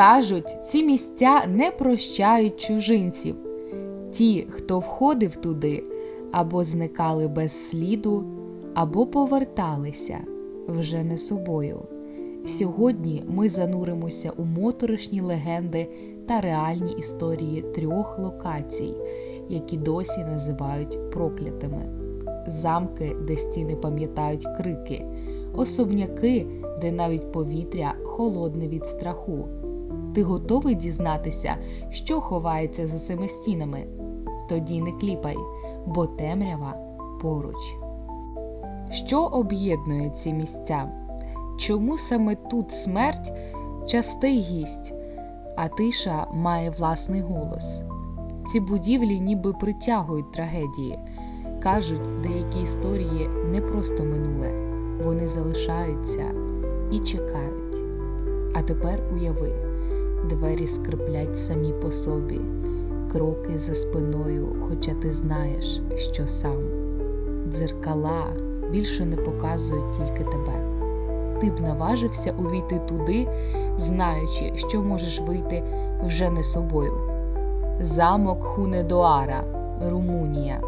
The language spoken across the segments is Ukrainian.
Кажуть, ці місця не прощають чужинців. Ті, хто входив туди, або зникали без сліду, або поверталися вже не собою. Сьогодні ми зануримося у моторошні легенди та реальні історії трьох локацій, які досі називають проклятими: замки, де стіни пам'ятають крики, особняки, де навіть повітря холодне від страху. Ти готовий дізнатися, що ховається за цими стінами? Тоді не кліпай, бо темрява поруч. Що об'єднує ці місця? Чому саме тут смерть частий гість, а тиша має власний голос? Ці будівлі ніби притягують трагедії. Кажуть, деякі історії не просто минуле, вони залишаються і чекають. А тепер уяви, двері скриплять самі по собі, кроки за спиною, хоча ти знаєш, що сам. Дзеркала більше не показують тільки тебе. Ти б наважився увійти туди, знаючи, що можеш вийти вже не собою. Замок Хунедоара, Румунія.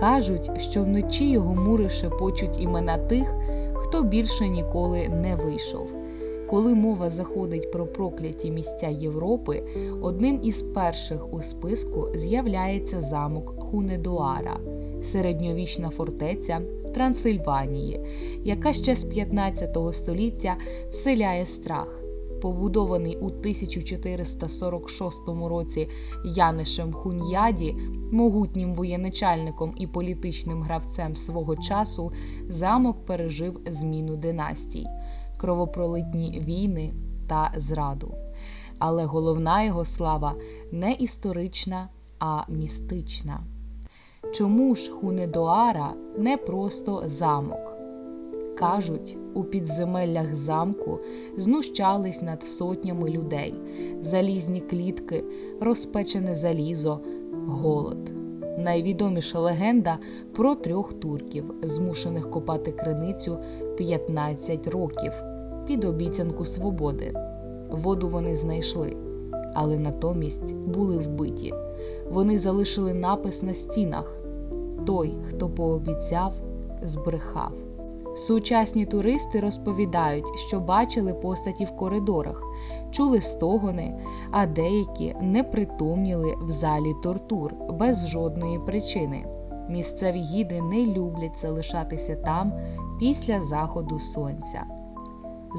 Кажуть, що вночі його мури шепочуть імена тих, хто більше ніколи не вийшов. Коли мова заходить про прокляті місця Європи, одним із перших у списку з'являється замок Хунедоара, середньовічна фортеця в Трансильванії, яка ще з 15 століття вселяє страх. Побудований у 1446 році Янишем Хуньяді, могутнім воєначальником і політичним гравцем свого часу, замок пережив зміну династій, кровопролитні війни та зраду. Але головна його слава не історична, а містична. Чому ж Хунедоара не просто замок? Кажуть, у підземеллях замку знущались над сотнями людей, залізні клітки, розпечене залізо, голод. Найвідоміша легенда про трьох турків, змушених копати криницю 15 років під обіцянку свободи. Воду вони знайшли, але натомість були вбиті. Вони залишили напис на стінах: той, хто пообіцяв, збрехав. Сучасні туристи розповідають, що бачили постаті в коридорах, чули стогони, а деякі не притомніли в залі тортур без жодної причини. Місцеві гіди не люблять залишатися там після заходу сонця.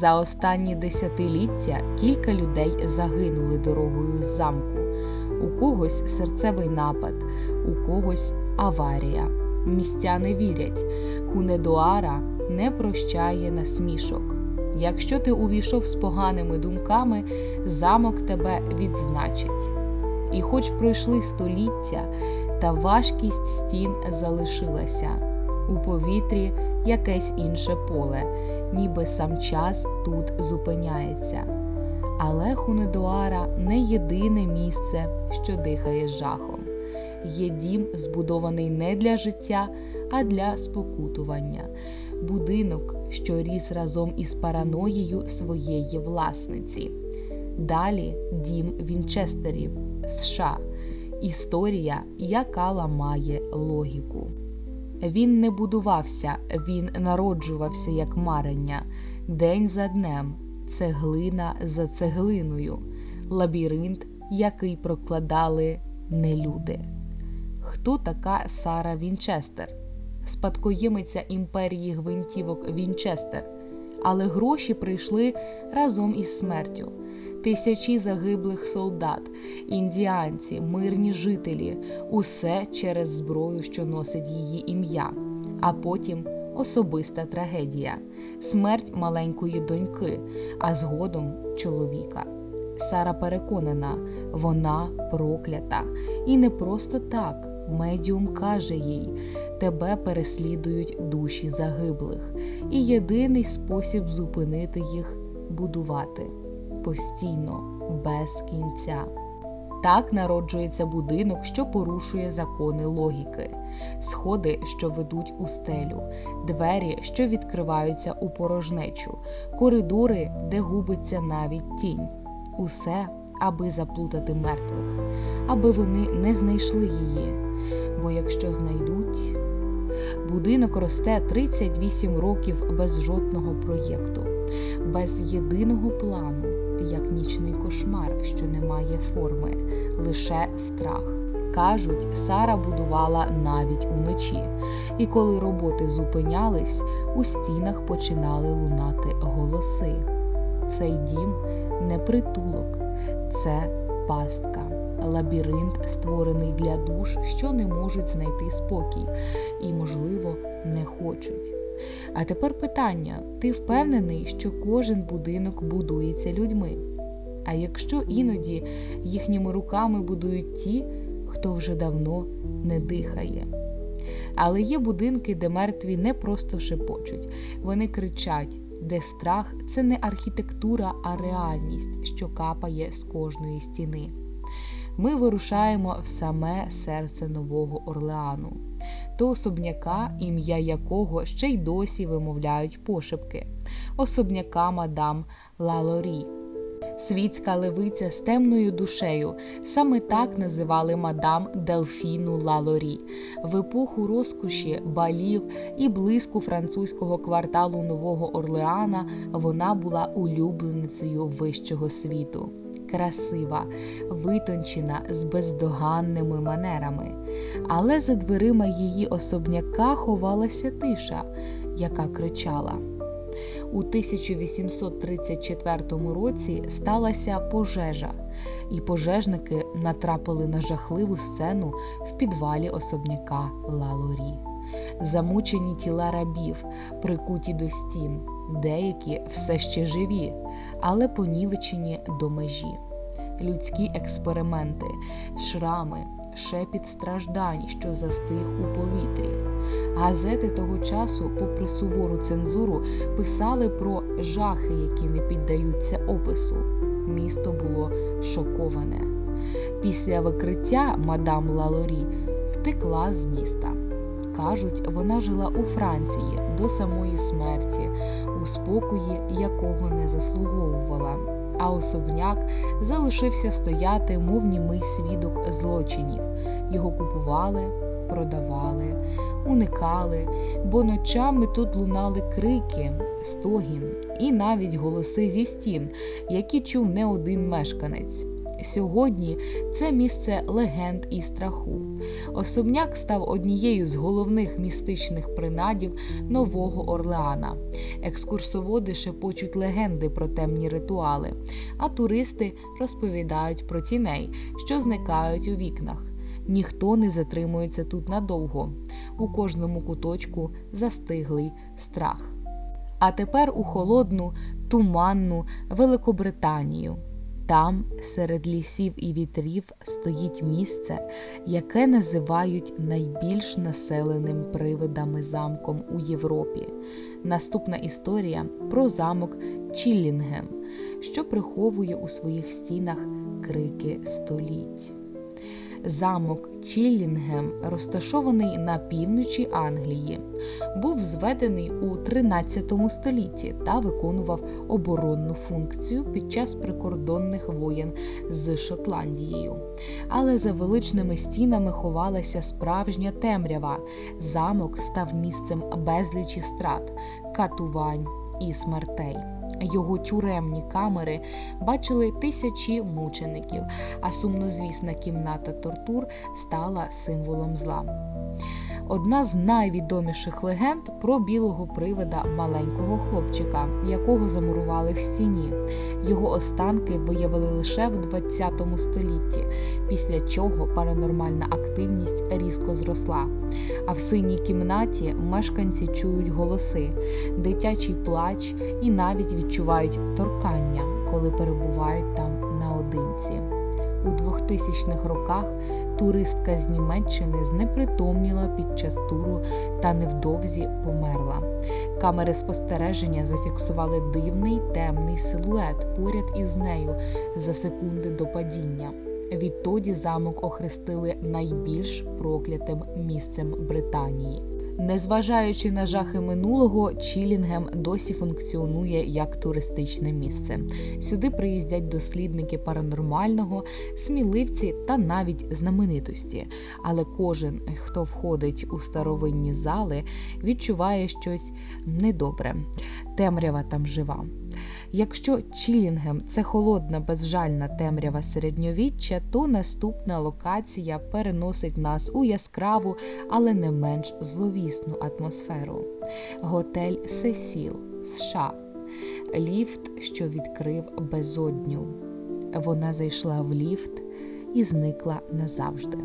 За останні десятиліття кілька людей загинули дорогою з замку. У когось серцевий напад, у когось аварія. Містяни вірять, Хунедоара не прощає насмішок. Якщо ти увійшов з поганими думками, замок тебе відзначить. І хоч пройшли століття, та важкість стін залишилася у повітрі якесь інше поле, ніби сам час тут зупиняється. Але Хунедоара не єдине місце, що дихає жахом. Є дім, збудований не для життя, а для спокутування, будинок, що ріс разом із параноєю своєї власниці. Далі дім Вінчестерів, США. Історія, яка ламає логіку. Він не будувався, він народжувався як марення, день за днем, цеглина за цеглиною, лабіринт, який прокладали не люди. Хто така Сара Вінчестер? Спадкоємиця імперії гвинтівок Вінчестер. Але гроші прийшли разом із смертю. Тисячі загиблих солдат, індіанці, мирні жителі усе через зброю, що носить її ім'я, а потім особиста трагедія, смерть маленької доньки, а згодом чоловіка. Сара переконана, вона проклята, і не просто так. Медіум каже їй: тебе переслідують душі загиблих, і єдиний спосіб зупинити їх будувати постійно, без кінця. Так народжується будинок, що порушує закони логіки, сходи, що ведуть у стелю, двері, що відкриваються у порожнечу, коридори, де губиться навіть тінь. Усе, аби заплутати мертвих, аби вони не знайшли її. Бо якщо знайдуть, будинок росте 38 років без жодного проєкту, без єдиного плану, як нічний кошмар, що не має форми, лише страх. Кажуть, Сара будувала навіть уночі, і коли роботи зупинялись, у стінах починали лунати голоси. Цей дім не притулок, це пастка, лабіринт, створений для душ, що не можуть знайти спокій і, можливо, не хочуть. А тепер питання: ти впевнений, що кожен будинок будується людьми? А якщо іноді їхніми руками будують ті, хто вже давно не дихає. Але є будинки, де мертві не просто шепочуть, вони кричать, де страх це не архітектура, а реальність, що капає з кожної стіни. Ми вирушаємо в саме серце Нового Орлеану, до особняка, ім'я якого ще й досі вимовляють пошепки, особняка мадам Лалорі. Світська левиця з темною душею саме так називали мадам Делфіну Лалорі. В епоху розкоші, балів і блиску французького кварталу Нового Орлеана вона була улюбленицею вищого світу. Красива, витончена з бездоганними манерами. Але за дверима її особняка ховалася тиша, яка кричала. У 1834 році сталася пожежа, і пожежники натрапили на жахливу сцену в підвалі особняка Лалорі. Замучені тіла рабів, прикуті до стін, деякі все ще живі, але понівечені до межі. Людські експерименти, шрами, шепіт страждань, що застиг у повітрі. Газети того часу, попри сувору цензуру, писали про жахи, які не піддаються опису. Місто було шоковане. Після викриття мадам Лалорі втекла з міста. Кажуть, вона жила у Франції до самої смерті, у спокої якого не заслуговувала. А особняк залишився стояти, мов німий свідок злочинів. Його купували, продавали, уникали, бо ночами тут лунали крики, стогін і навіть голоси зі стін, які чув не один мешканець. Сьогодні це місце легенд і страху. Особняк став однією з головних містичних принадів Нового Орлеана. Екскурсоводи шепочуть легенди про темні ритуали, а туристи розповідають про тіней, що зникають у вікнах. Ніхто не затримується тут надовго. У кожному куточку застиглий страх. А тепер у холодну, туманну Великобританію. Там, серед лісів і вітрів, стоїть місце, яке називають найбільш населеним привидами замком у Європі. Наступна історія про замок Чіллінгем, що приховує у своїх стінах крики століть. Замок Чіллінгем, розташований на півночі Англії, був зведений у 13 столітті та виконував оборонну функцію під час прикордонних воєн з Шотландією. Але за величними стінами ховалася справжня темрява. Замок став місцем безлічі страт, катувань і смертей. Його тюремні камери бачили тисячі мучеників, а сумнозвісна кімната тортур стала символом зла. Одна з найвідоміших легенд про білого привида маленького хлопчика, якого замурували в стіні. Його останки виявили лише в 20 столітті, після чого паранормальна активність різко зросла. А в синій кімнаті мешканці чують голоси, дитячий плач і навіть відчувають торкання, коли перебувають там наодинці. У 2000-х роках туристка з Німеччини знепритомніла під час туру та невдовзі померла. Камери спостереження зафіксували дивний темний силует поряд із нею за секунди до падіння. Відтоді замок охрестили найбільш проклятим місцем Британії. Незважаючи на жахи минулого, Чілінгем досі функціонує як туристичне місце. Сюди приїздять дослідники паранормального, сміливці та навіть знаменитості. Але кожен, хто входить у старовинні зали, відчуває щось недобре. Темрява там жива. Якщо Чілінгем це холодна, безжальна темрява середньовіччя, то наступна локація переносить нас у яскраву, але не менш зловісну атмосферу. Готель Сесіл, США. Ліфт, що відкрив безодню. Вона зайшла в ліфт і зникла назавжди.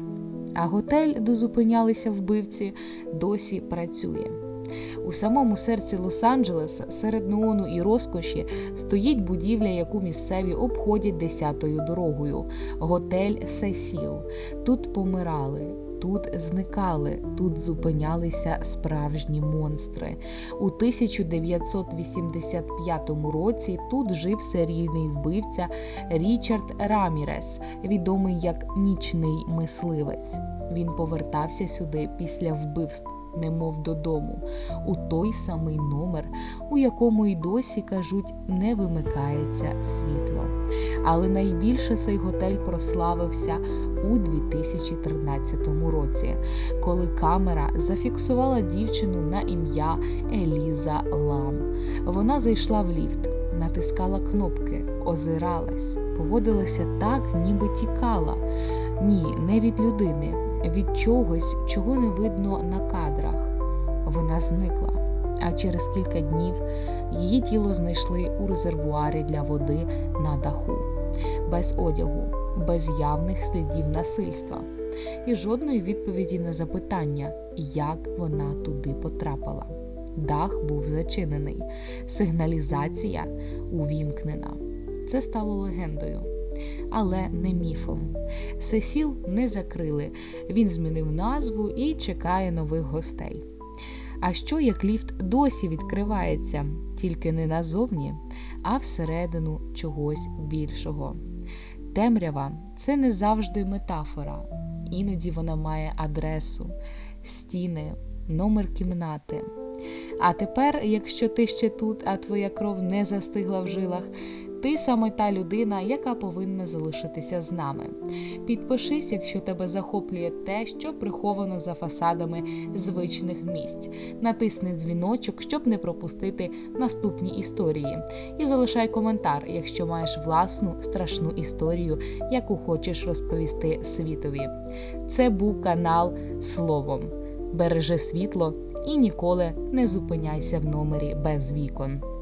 А готель, де зупинялися вбивці, досі працює. У самому серці Лос-Анджелеса, серед неону і розкоші, стоїть будівля, яку місцеві обходять десятою дорогою готель Сесіл. Тут помирали. Тут зникали, тут зупинялися справжні монстри. У 1985 році тут жив серійний вбивця Річард Рамірес, відомий як нічний мисливець. Він повертався сюди після вбивств немов додому, у той самий номер, у якому й досі кажуть, не вимикається світло. Але найбільше цей готель прославився у 2013 році, коли камера зафіксувала дівчину на ім'я Еліза Лам. Вона зайшла в ліфт, натискала кнопки, озиралась, поводилася так, ніби тікала. Ні, не від людини від чогось, чого не видно на кадрах. Вона зникла, а через кілька днів її тіло знайшли у резервуарі для води на даху, без одягу, без явних слідів насильства і жодної відповіді на запитання, як вона туди потрапила. Дах був зачинений, сигналізація увімкнена. Це стало легендою але не міфом. Сесіл не закрили, він змінив назву і чекає нових гостей. А що як ліфт досі відкривається, тільки не назовні, а всередину чогось більшого? Темрява це не завжди метафора, іноді вона має адресу, стіни, номер кімнати. А тепер, якщо ти ще тут, а твоя кров не застигла в жилах, ти саме та людина, яка повинна залишитися з нами. Підпишись, якщо тебе захоплює те, що приховано за фасадами звичних місць. Натисни дзвіночок, щоб не пропустити наступні історії. І залишай коментар, якщо маєш власну страшну історію, яку хочеш розповісти світові. Це був канал Словом. Бережи світло і ніколи не зупиняйся в номері без вікон.